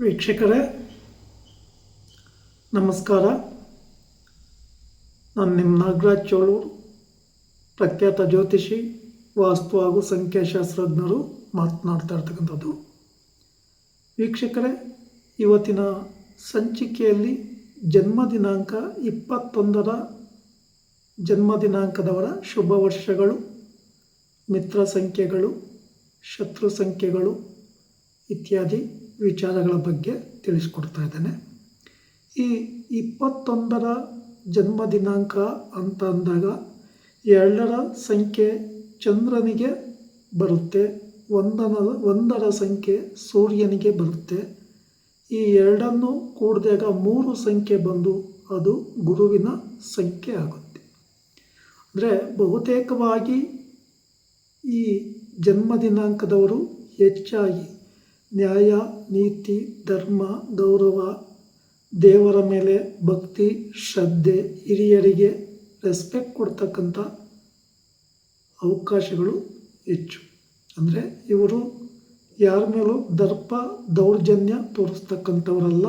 ವೀಕ್ಷಕರೇ, ನಮಸ್ಕಾರ. ನಾನು ನಿಮ್ಮ ನಾಗರಾಜ್ ಚೋಳೂರು, ಪ್ರಖ್ಯಾತ ಜ್ಯೋತಿಷಿ, ವಾಸ್ತು ಹಾಗೂ ಸಂಖ್ಯಾಶಾಸ್ತ್ರಜ್ಞರು ಮಾತನಾಡ್ತಾ ಇರ್ತಕ್ಕಂಥದ್ದು. ವೀಕ್ಷಕರೇ, ಇವತ್ತಿನ ಸಂಚಿಕೆಯಲ್ಲಿ ಜನ್ಮ ದಿನಾಂಕ ಇಪ್ಪತ್ತೊಂದರ ಜನ್ಮ ದಿನಾಂಕದವರ ಶುಭ ವರ್ಷಗಳು, ಮಿತ್ರ ಸಂಖ್ಯೆಗಳು, ಶತ್ರು ಸಂಖ್ಯೆಗಳು ಇತ್ಯಾದಿ. ವಿಚಾರಗಳ ಬಗ್ಗೆ ತಿಳಿಸ್ಕೊಡ್ತಾ ಇದ್ದೇನೆ. ಈ ಇಪ್ಪತ್ತೊಂದರ ಜನ್ಮ ದಿನಾಂಕ ಅಂತ ಅಂದಾಗ ಎರಡರ ಸಂಖ್ಯೆ ಚಂದ್ರನಿಗೆ ಬರುತ್ತೆ, ಒಂದನ, ಒಂದರ ಸಂಖ್ಯೆ ಸೂರ್ಯನಿಗೆ ಬರುತ್ತೆ. ಈ ಎರಡನ್ನು ಕೂಡಿದಾಗ ಮೂರು ಸಂಖ್ಯೆ ಬಂದು ಅದು ಗುರುವಿನ ಸಂಖ್ಯೆ ಆಗುತ್ತೆ. ಅಂದರೆ ಬಹುತೇಕವಾಗಿ ಈ ಜನ್ಮ ದಿನಾಂಕದವರು ಹೆಚ್ಚಾಗಿ ನ್ಯಾಯ, ನೀತಿ, ಧರ್ಮ, ಗೌರವ, ದೇವರ ಮೇಲೆ ಭಕ್ತಿ, ಶ್ರದ್ಧೆ, ಹಿರಿಯರಿಗೆ ರೆಸ್ಪೆಕ್ಟ್ ಕೊಡ್ತಕ್ಕಂಥ ಅವಕಾಶಗಳು ಹೆಚ್ಚು. ಅಂದರೆ ಇವರು ಯಾರ ಮೇಲೂ ದರ್ಪ, ದೌರ್ಜನ್ಯ ತೋರಿಸ್ತಕ್ಕಂಥವರಲ್ಲ.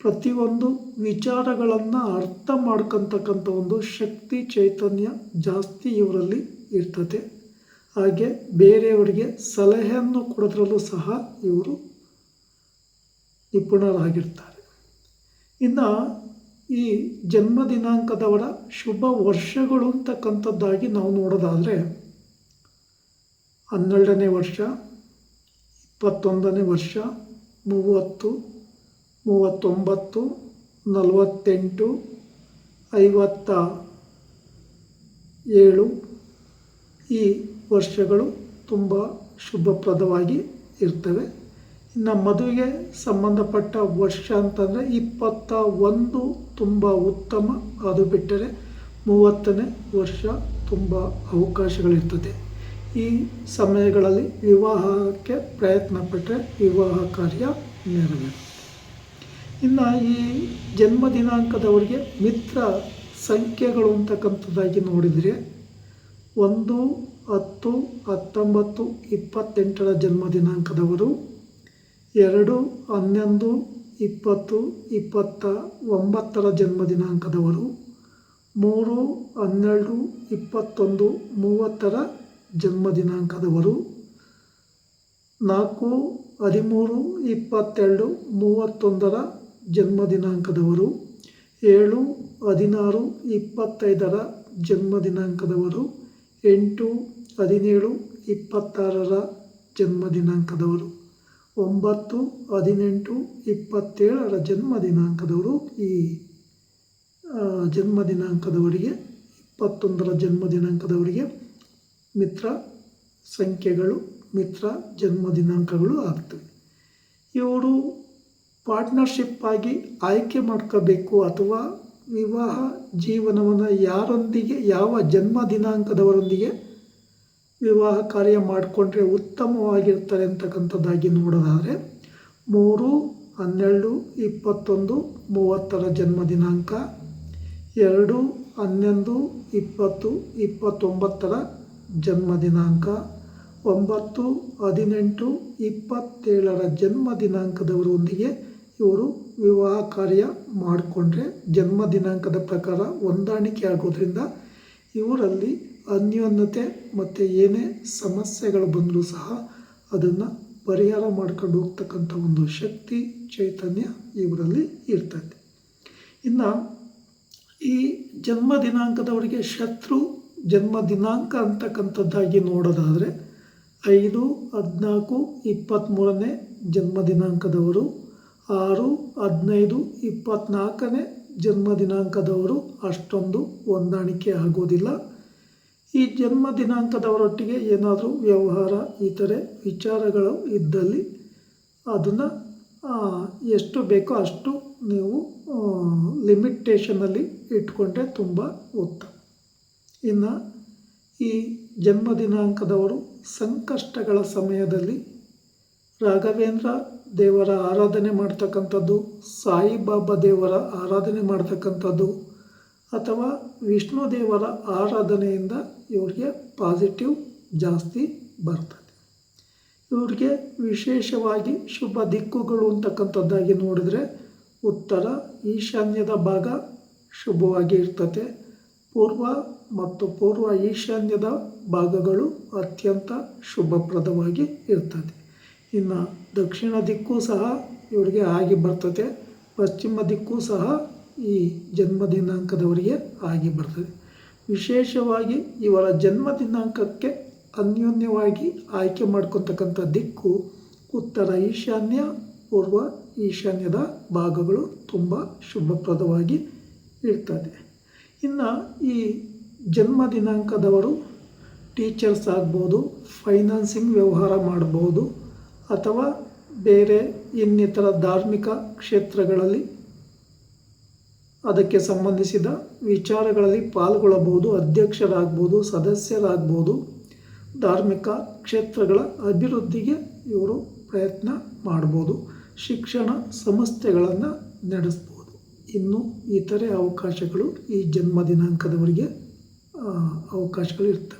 ಪ್ರತಿಯೊಂದು ವಿಚಾರಗಳನ್ನು ಅರ್ಥ ಮಾಡ್ಕೊತಕ್ಕಂಥ ಒಂದು ಶಕ್ತಿ, ಚೈತನ್ಯ ಜಾಸ್ತಿ ಇವರಲ್ಲಿ ಇರ್ತದೆ. ಹಾಗೆ ಬೇರೆಯವರಿಗೆ ಸಲಹೆಯನ್ನು ಕೊಡೋದ್ರಲ್ಲೂ ಸಹ ಇವರು ನಿಪುಣರಾಗಿರ್ತಾರೆ. ಇನ್ನು ಈ ಜನ್ಮ ದಿನಾಂಕದವರ ಶುಭ ವರ್ಷಗಳು ಅಂತಕ್ಕಂಥದ್ದಾಗಿ ನಾವು ನೋಡೋದಾದರೆ ಹನ್ನೆರಡನೇ ವರ್ಷ, ಇಪ್ಪತ್ತೊಂದನೇ ವರ್ಷ, ಮೂವತ್ತು, ಮೂವತ್ತೊಂಬತ್ತು, ನಲವತ್ತೆಂಟು, ಐವತ್ತ ಏಳು ಈ ವರ್ಷಗಳು ತುಂಬ ಶುಭಪ್ರದವಾಗಿ ಇರ್ತವೆ. ಇನ್ನು ಮದುವೆಗೆ ಸಂಬಂಧಪಟ್ಟ ವರ್ಷ ಅಂತಂದರೆ ಇಪ್ಪತ್ತ ಒಂದು ತುಂಬ ಉತ್ತಮ. ಅದು ಬಿಟ್ಟರೆ ಮೂವತ್ತನೇ ವರ್ಷ ತುಂಬ ಅವಕಾಶಗಳಿರ್ತದೆ. ಈ ಸಮಯಗಳಲ್ಲಿ ವಿವಾಹಕ್ಕೆ ಪ್ರಯತ್ನ ಪಟ್ಟರೆ ವಿವಾಹ ಕಾರ್ಯ ನೆರವೇರುತ್ತೆ. ಇನ್ನು ಈ ಜನ್ಮ ದಿನಾಂಕದವರಿಗೆ ಮಿತ್ರ ಸಂಖ್ಯೆಗಳು ಅಂತಕ್ಕಂಥದ್ದಾಗಿ ನೋಡಿದರೆ ಒಂದು, ಹತ್ತು, ಹತ್ತೊಂಬತ್ತು, ಇಪ್ಪತ್ತೆಂಟರ ಜನ್ಮ ದಿನಾಂಕದವರು. ಎರಡು, ಹನ್ನೊಂದು, ಇಪ್ಪತ್ತು, ಇಪ್ಪತ್ತ, ಒಂಬತ್ತರ ಜನ್ಮ ದಿನಾಂಕದವರು. ಮೂರು, ಹನ್ನೆರಡು, ಇಪ್ಪತ್ತೊಂದು, ಮೂವತ್ತರ ಜನ್ಮ ದಿನಾಂಕದವರು. ನಾಲ್ಕು, ಹದಿಮೂರು, ಇಪ್ಪತ್ತೆರಡು, ಮೂವತ್ತೊಂದರ ಜನ್ಮ ದಿನಾಂಕದವರು. ಏಳು, ಹದಿನಾರು, ಇಪ್ಪತ್ತೈದರ ಜನ್ಮ ದಿನಾಂಕದವರು. ಎಂಟು, ಹದಿನೇಳು, ಇಪ್ಪತ್ತಾರರ ಜನ್ಮ ದಿನಾಂಕದವರು ಒಂಬತ್ತು, ಹದಿನೆಂಟು, ಇಪ್ಪತ್ತೇಳರ ಜನ್ಮ ದಿನಾಂಕದವರು ಈ ಜನ್ಮ ದಿನಾಂಕದವರಿಗೆ ಇಪ್ಪತ್ತೊಂದರ ಜನ್ಮ ದಿನಾಂಕದವರಿಗೆ ಮಿತ್ರ ಸಂಖ್ಯೆಗಳು, ಮಿತ್ರ ಜನ್ಮ ದಿನಾಂಕಗಳು ಆಗ್ತವೆ. ಇವರು ಪಾರ್ಟ್ನರ್ಶಿಪ್ಪಾಗಿ ಆಯ್ಕೆ ಮಾಡ್ಕೋಬೇಕು ಅಥವಾ ವಿವಾಹ ಜೀವನವನ್ನು ಯಾರೊಂದಿಗೆ, ಯಾವ ಜನ್ಮ ದಿನಾಂಕದವರೊಂದಿಗೆ ವಿವಾಹ ಕಾರ್ಯ ಮಾಡಿಕೊಂಡ್ರೆ ಉತ್ತಮವಾಗಿರ್ತಾರೆ ಅಂತಕ್ಕಂಥದ್ದಾಗಿ ನೋಡೋದಾದರೆ, ಮೂರು, ಹನ್ನೆರಡು, ಇಪ್ಪತ್ತೊಂದು, ಮೂವತ್ತರ ಜನ್ಮ ದಿನಾಂಕ, ಎರಡು, ಹನ್ನೊಂದು, ಇಪ್ಪತ್ತು, ಇಪ್ಪತ್ತೊಂಬತ್ತರ ಜನ್ಮ ದಿನಾಂಕ, ಒಂಬತ್ತು, ಹದಿನೆಂಟು, ಇಪ್ಪತ್ತೇಳರ ಜನ್ಮ ದಿನಾಂಕದವರೊಂದಿಗೆ ಇವರು ವಿವಾಹ ಕಾರ್ಯ ಮಾಡಿಕೊಂಡ್ರೆ ಜನ್ಮ ದಿನಾಂಕದ ಪ್ರಕಾರ ಹೊಂದಾಣಿಕೆ ಆಗೋದ್ರಿಂದ ಇವರಲ್ಲಿ ಅನ್ಯೋನ್ಯತೆ ಮತ್ತು ಏನೇ ಸಮಸ್ಯೆಗಳು ಬಂದರೂ ಸಹ ಅದನ್ನು ಪರಿಹಾರ ಮಾಡ್ಕೊಂಡು ಹೋಗ್ತಕ್ಕಂಥ ಒಂದು ಶಕ್ತಿ, ಚೈತನ್ಯ ಇವರಲ್ಲಿ ಇರ್ತದೆ ಇನ್ನು ಈ ಜನ್ಮ ದಿನಾಂಕದವರಿಗೆ ಶತ್ರು ಜನ್ಮ ದಿನಾಂಕ ಅಂತಕ್ಕಂಥದ್ದಾಗಿ ನೋಡೋದಾದರೆ ಐದು, ಹದಿನಾಲ್ಕು ಇಪ್ಪತ್ತ್ಮೂರನೇ ಜನ್ಮ ದಿನಾಂಕದವರು ಆರು, ಹದಿನೈದು ಇಪ್ಪತ್ತ್ನಾಲ್ಕನೇ ಜನ್ಮ ದಿನಾಂಕದವರು ಅಷ್ಟೊಂದು ಹೊಂದಾಣಿಕೆ ಆಗೋದಿಲ್ಲ. ಈ ಜನ್ಮ ದಿನಾಂಕದವರೊಟ್ಟಿಗೆ ಏನಾದರೂ ವ್ಯವಹಾರ ಇತರೆ ವಿಚಾರಗಳು ಇದ್ದಲ್ಲಿ ಅದನ್ನು ಎಷ್ಟು ಬೇಕೋ ಅಷ್ಟು ನೀವು ಲಿಮಿಟೇಷನಲ್ಲಿ ಇಟ್ಕೊಂಡ್ರೆ ತುಂಬ ಉತ್ತಮ. ಇನ್ನು ಈ ಜನ್ಮ ದಿನಾಂಕದವರು ಸಂಕಷ್ಟಗಳ ಸಮಯದಲ್ಲಿ ರಾಘವೇಂದ್ರ ದೇವರ ಆರಾಧನೆ ಮಾಡ್ತಕ್ಕಂಥದ್ದು, ಸಾಯಿಬಾಬಾ ದೇವರ ಆರಾಧನೆ ಮಾಡ್ತಕ್ಕಂಥದ್ದು, ಅಥವಾ ವಿಷ್ಣು ದೇವರ ಆರಾಧನೆಯಿಂದ ಇವರಿಗೆ ಪಾಸಿಟಿವ್ ಜಾಸ್ತಿ ಬರ್ತದೆ. ಇವ್ರಿಗೆ ವಿಶೇಷವಾಗಿ ಶುಭ ದಿಕ್ಕುಗಳು ಅಂತಕ್ಕಂಥದ್ದಾಗಿ ನೋಡಿದರೆ ಉತ್ತರ ಈಶಾನ್ಯದ ಭಾಗ ಶುಭವಾಗಿ ಇರ್ತದೆ. ಪೂರ್ವ ಮತ್ತು ಪೂರ್ವ ಈಶಾನ್ಯದ ಭಾಗಗಳು ಅತ್ಯಂತ ಶುಭಪ್ರದವಾಗಿ ಇರ್ತದೆ. ಇನ್ನು ದಕ್ಷಿಣ ದಿಕ್ಕೂ ಸಹ ಇವರಿಗೆ ಆಗಿ ಬರ್ತದೆ. ಪಶ್ಚಿಮ ದಿಕ್ಕೂ ಸಹ ಈ ಜನ್ಮ ದಿನಾಂಕದವರಿಗೆ ಆಗಿ ಬರ್ತದೆ. ವಿಶೇಷವಾಗಿ ಇವರ ಜನ್ಮ ದಿನಾಂಕಕ್ಕೆ ಅನ್ಯೋನ್ಯವಾಗಿ ಆಯ್ಕೆ ಮಾಡ್ಕೊತಕ್ಕಂಥ ದಿಕ್ಕು ಉತ್ತರ ಈಶಾನ್ಯ, ಪೂರ್ವ ಈಶಾನ್ಯದ ಭಾಗಗಳು ತುಂಬ ಶುಭಪ್ರದವಾಗಿ ಇರ್ತದೆ. ಇನ್ನು ಈ ಜನ್ಮ ದಿನಾಂಕದವರು ಟೀಚರ್ಸ್ ಆಗ್ಬೋದು, ಫೈನಾನ್ಸಿಂಗ್ ವ್ಯವಹಾರ ಮಾಡ್ಬೋದು ಅಥವಾ ಬೇರೆ ಇನ್ನಿತರ ಧಾರ್ಮಿಕ ಕ್ಷೇತ್ರಗಳಲ್ಲಿ ಅದಕ್ಕೆ ಸಂಬಂಧಿಸಿದ ವಿಚಾರಗಳಲ್ಲಿ ಪಾಲ್ಗೊಳ್ಳಬಹುದು, ಅಧ್ಯಕ್ಷರಾಗ್ಬೋದು, ಸದಸ್ಯರಾಗ್ಬೋದು. ಧಾರ್ಮಿಕ ಕ್ಷೇತ್ರಗಳ ಅಭಿವೃದ್ಧಿಗೆ ಇವರು ಪ್ರಯತ್ನ ಮಾಡ್ಬೋದು. ಶಿಕ್ಷಣ ಸಂಸ್ಥೆಗಳನ್ನು ನಡೆಸ್ಬೋದು. ಇನ್ನು ಇತರೆ ಅವಕಾಶಗಳು ಈ ಜನ್ಮ ದಿನಾಂಕದವರಿಗೆ ಅವಕಾಶಗಳು ಇರ್ತವೆ.